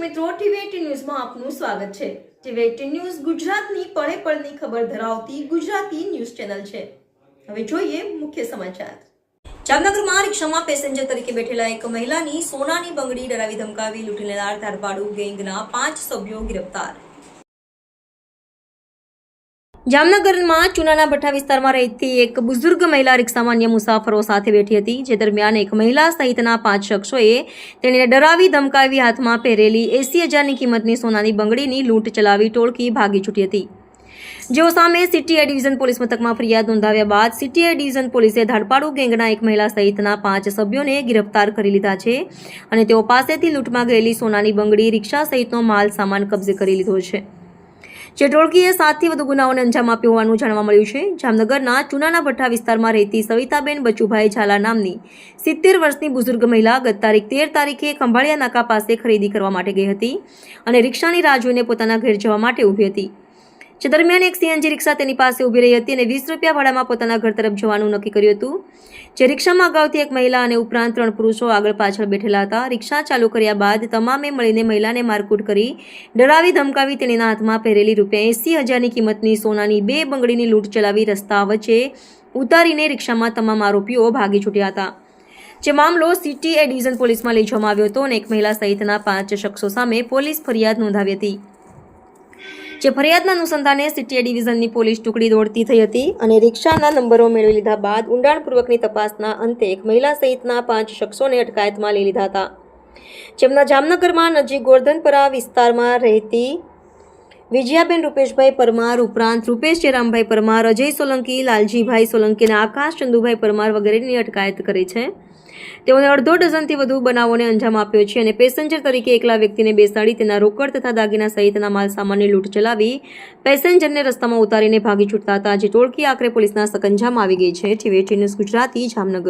મિત્રો, ટીવી ન્યૂઝમાં આપનું સ્વાગત છે. ટીવી ન્યૂઝ ગુજરાતની પળે પળની ખબર ધરાવતી ગુજરાતી ન્યૂઝ ચેનલ છે. હવે જોઈએ મુખ્ય સમાચાર. જામનગરમાં રિક્ષામાં પેસેન્જર તરીકે બેઠેલા એક મહિલાની સોનાની બંગડી ડરાવી ધમકાવી લૂંટી લેનાર ધારપાડુ, ગેંગના પાંચ સભ્યો ગિરફતાર. જામનગરમાં ચુનાના ભઠ્ઠા વિસ્તારમાં રહેતી એક બુઝુર્ગ મહિલા રિક્ષામાં મુસાફરો સાથે બેઠી હતી. જે દરમિયાન એક મહિલા સહિતના પાંચ શખ્સોએ તેણીને ડરાવી ધમકાવી હાથમાં પહેરેલી એસી હજારની કિંમતની સોનાની બંગડીની લૂંટ ચલાવી ટોળકી ભાગી છૂટી હતી. જેઓ સામે સિટી એ ડિવિઝન પોલીસ મથકમાં ફરિયાદ નોંધાવ્યા બાદ સિટી એ ડિવિઝન પોલીસે ધાડપાડુ ગેંગના એક મહિલા સહિતના પાંચ સભ્યોને ગિરફતાર કરી લીધા છે અને તેઓ પાસેથી લૂંટમાં ગયેલી સોનાની બંગડી રિક્ષા સહિતનો માલ સામાન કબજે કરી લીધો છે. જે ટોળકીએ સાતથી વધુ ગુનાઓને અંજામ આપ્યો હોવાનું જાણવા મળ્યું છે. જામનગરના ચુનાના ભઠ્ઠા વિસ્તારમાં રહેતી સવિતાબેન બચુભાઈ ઝાલા નામની સિત્તેર વર્ષની બુઝુર્ગ મહિલા ગત તારીખ તેર તારીખે ખંભાળિયા નાકા પાસે ખરીદી કરવા માટે ગઈ હતી અને રિક્ષાની રાહ જોઈને પોતાના ઘેર જવા માટે ઊભી હતી. જે દરમિયાન એક સીએનજી રિક્ષા તેની પાસે ઊભી રહી હતી અને વીસ રૂપિયા ભાડામાં પોતાના ઘર તરફ જવાનું નક્કી કર્યું હતું. જે રિક્ષામાં અગાઉથી એક મહિલા અને ઉપરાંત ત્રણ પુરુષો આગળ પાછળ બેઠેલા હતા. રિક્ષા ચાલુ કર્યા બાદ તમામે મળીને મહિલાને મારકૂટ કરી ડરાવી ધમકાવી તેણીના હાથમાં પહેરેલી રૂપિયા એંસી હજારની કિંમતની સોનાની બે બંગડીની લૂંટ ચલાવી રસ્તા વચ્ચે ઉતારીને રિક્ષામાં તમામ આરોપીઓ ભાગી છૂટ્યા હતા. જે મામલો સિટી એ ડિવિઝન પોલીસમાં લઈ જવામાં આવ્યો હતો અને એક મહિલા સહિતના પાંચ શખ્સો સામે પોલીસ ફરિયાદ નોંધાવી હતી. જે ફરિયાદના અનુસંધાને સિટી ડિવિઝનની પોલીસ ટુકડી દોડતી થઈ હતી અને રિક્ષાના નંબરો મેળવી લીધા બાદ ઊંડાણપૂર્વકની તપાસના અંતે એક મહિલા સહિતના પાંચ શખ્સોને અટકાયતમાં લઈ લીધા હતા. જેમના જામનગરમાં નજીક ગોરધનપરા વિસ્તારમાં રહેતી વિજયાબેન રૂપેશભાઈ પરમાર ઉપરાંત રૂપેશ જયરામભાઈ પરમાર, અજય સોલંકી, લાલજીભાઈ સોલંકી અને આકાશ ચંદુભાઈ પરમાર વગેરેની અટકાયત કરી છે. તેઓને અડધો ડઝનથી વધુ બનાવોને અંજામ આપ્યો છે અને પેસેન્જર તરીકે એકલા વ્યક્તિને બેસાડી તેના રોકડ તથા દાગીના સહિતના માલ સામાનની લૂંટ ચલાવી પેસેન્જરને રસ્તામાં ઉતારીને ભાગી છૂટતા હતા, જે ટોળકી આખરે પોલીસના સકંજામાં આવી ગઈ છે. TV news Gujarati, Jamnagar.